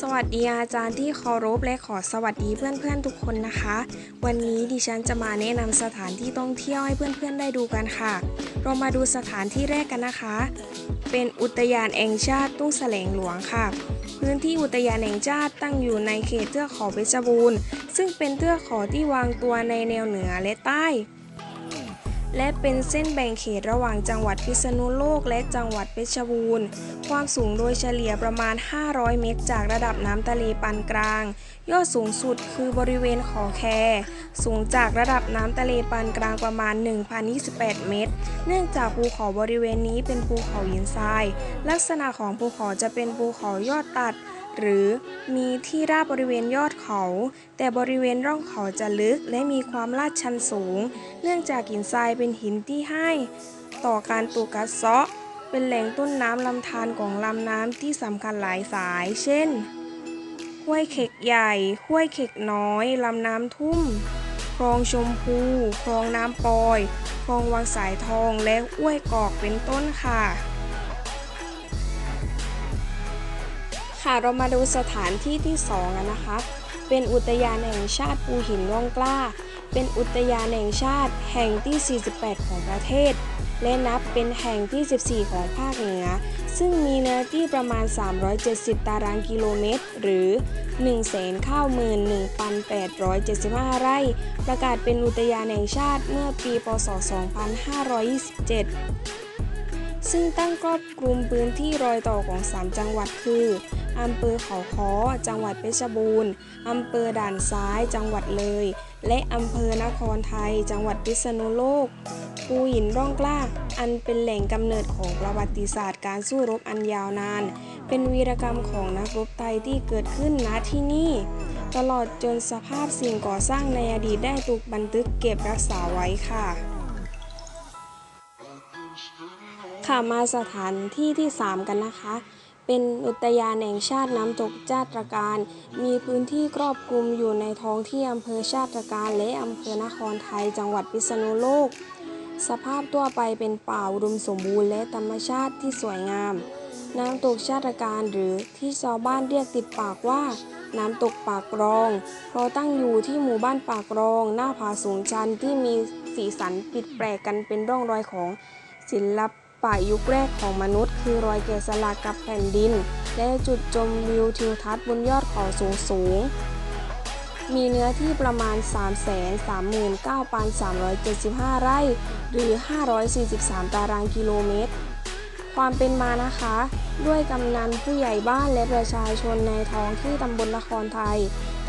สวัสดีอาจารย์ที่เคารพและขอสวัสดีเพื่อนๆทุกคนนะคะ วันนี้ดิฉันจะมาแนะนำสถานที่ท่องเที่ยวให้เพื่อนๆได้ดูกันค่ะ เรามาดูสถานที่แรกกันนะคะ เป็นอุทยานแห่งชาติตุ้งแสลงหลวงค่ะ พื้นที่อุทยานแห่งชาติตั้งอยู่ในเขตเทือกเขาเพชรบูรณ์ ซึ่งเป็นเทือกเขาที่วางตัวในแนวเหนือและใต้ และเป็นเส้นแบ่งเขตระหว่างจังหวัดพิษณุโลกและจังหวัดเพชรบูรณ์ ความสูงโดยเฉลี่ยประมาณ 500 เมตร จากระดับน้ำทะเลปานกลาง ยอดสูงสุดคือบริเวณขอแค สูงจากระดับน้ำทะเลปานกลางประมาณ 1,028 เมตร เนื่องจากภูเขาบริเวณนี้เป็นภูเขาหินทราย ลักษณะของภูเขาจะเป็นภูเขายอดตัด หรือมีที่ราบบริเวณยอดเขา แต่บริเวณร่องเขาจะลึกและมีความลาดชันสูง เนื่องจากหินทรายเป็นหินที่ให้ ต่อการปลูกกัดเซาะ เป็นแหล่งต้นน้ำลำธารของลำน้ำที่สำคัญหลายสาย เช่นห้วยเข็กใหญ่ห้วยเข็กน้อยลำน้ำทุ่มคลองชมพูคลองน้ำปอยคลองวังสายทองและห้วยกอกเป็นต้นค่ะ ค่ะเรามาดูสถานที่ที่สองกันนะคะ เป็นอุทยานแห่งชาติภูหินร่องกล้า เป็นอุทยานแห่งชาติแห่งที่ 48 ของประเทศ และนับเป็นแห่งที่ 14 ของภาคเหนือ ซึ่งมีเนื้อที่ประมาณ 370 ตารางกิโลเมตร หรือ 191,875 ไร่ ประกาศเป็นอุทยานแห่งชาติเมื่อปี พศ 2527 ซึ่งตั้งครอบคลุมพื้นที่รอยต่อของ 3 จังหวัดคืออำเภอเขาค้อ จังหวัดเพชรบูรณ์อำเภอด่านซ้าย จังหวัดเลย และอำเภอนครไทย จังหวัดพิษณุโลก ภูหินร่องกล้า อันเป็นแหล่งกำเนิดของประวัติศาสตร์การสู้รบอันยาวนาน เป็นวีรกรรมของนักรบไทยที่เกิดขึ้นณที่นี่ ตลอดจนสภาพสิ่งก่อสร้างในอดีตได้ถูกบันทึกเก็บรักษาไว้ค่ะ ค่ะมาสถานที่ที่ 3 กันนะคะ เป็นอุทยานแห่งชาติน้ำตกจาตรการ มีพื้นที่ครอบคลุมอยู่ในท้องที่อำเภอชาตรการและอำเภอนครไทย จังหวัดพิษณุโลก สภาพทั่วไปเป็นป่าอุดมสมบูรณ์และธรรมชาติที่สวยงาม น้ำตกชาตรการหรือที่ชาวบ้านเรียกติดปากว่า น้ำตกปากรอง เพราะตั้งอยู่ที่หมู่บ้านปากรอง หน้าผาสูงชันที่มีสีสันปิดแปลกกันเป็นร่องรอยของศิลปะยุคแรกของมนุษย์ คือรอยแกะสลักกับแผ่นดิน และจุดชมวิวทิวทัศน์บนยอดเขาสูงสูง มีเนื้อที่ประมาณ 339,375 ไร่ หรือ 543 ตารางกิโลเมตร ความเป็นมานะคะ ด้วยกำนันผู้ใหญ่บ้านและประชาชนในท้องที่ตำบลนครไทย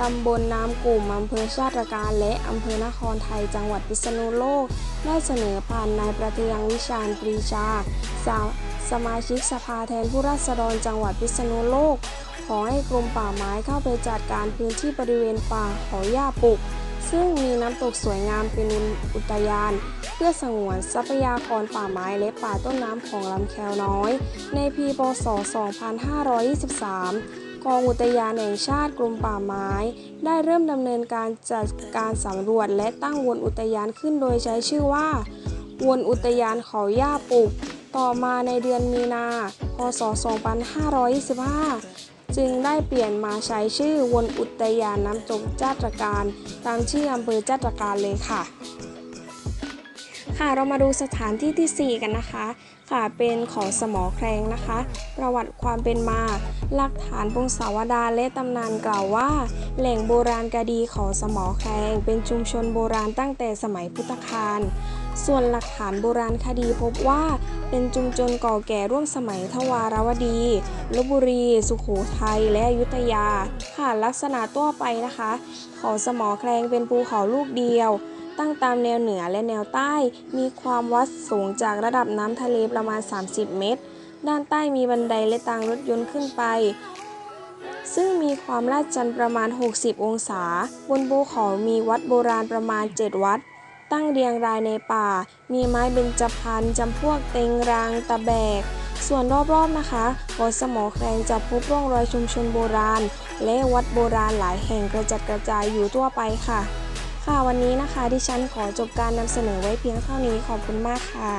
ตำบลน้ำกลุ่มอำเภอชาติการและอำเภอนครไทยจังหวัดพิษณุโลก ได้เสนอผ่านนายประเทืองวิชาญปรีชาสาสมาชิกสภาแทนผู้ราษฎรจังหวัดพิษณุโลก ขอให้กรมป่าไม้เข้าไปจัดการพื้นที่บริเวณป่าเขาหญ้าปลูกซึ่งมีน้ำตกสวยงามเป็นอุทยาน เพื่อสงวนทรัพยากรป่าไม้และป่าต้นน้ำของลำแควน้อย ในปีพศ 2523 กองอุทยานแห่งชาติกรมป่าไม้ ได้เริ่มดำเนินการจัดการสำรวจและตั้งวนอุทยานขึ้นโดยใช้ชื่อว่า วนอุทยานเขาหญ้าปลูกต่อมาในเดือนมีนา พศ 2525 จึงได้เปลี่ยนมาใช้ชื่อวนอุทยานน้ำตกจาตรการ ตามชื่ออำเภอจาตรการเลยค่ะ ค่ะเรามาดูสถานที่ที่ 4 กันนะคะ ค่ะเป็นขอสมอแครงนะคะ ประวัติความเป็นมา หลักฐานพงศาวดารและตำนานกล่าวว่า แหล่งโบราณกดีขอสมอแครงเป็นชุมชนโบราณตั้งแต่สมัยพุทธกาลส่วนหลักฐานโบราณคดีพบว่าเป็นชุมชนเก่าแก่ร่วมสมัยทวารวดีลบบุรี สุขโขทัยและอยุธยา ค่ะลักษณะทั่วไปนะคะ เขาสมอแครงเป็นภูเขาลูกเดียว ตั้งตามแนวเหนือและแนวใต้ มีความวัดสูงจากระดับน้ำทะเลประมาณ 30 เมตร ด้านใต้มีบันไดและทางรถยนต์ขึ้นไป ซึ่งมีความลาดชันประมาณ 60 องศา บนภูเขามีวัดโบราณประมาณ 7 วัด ตั้งเรียงรายในป่า มีไม้เบญจพรรณจำพวกเต็งรางตะแบกส่วนรอบๆนะคะเกาะสมอแครงจะพบร่องรอยชุมชนโบราณ และวัดโบราณหลายแห่งกระจัดกระจายอยู่ทั่วไปค่ะ ค่ะวันนี้นะคะ ดิฉันขอจบการนำเสนอไว้เพียงเท่านี้ขอบคุณมากค่ะ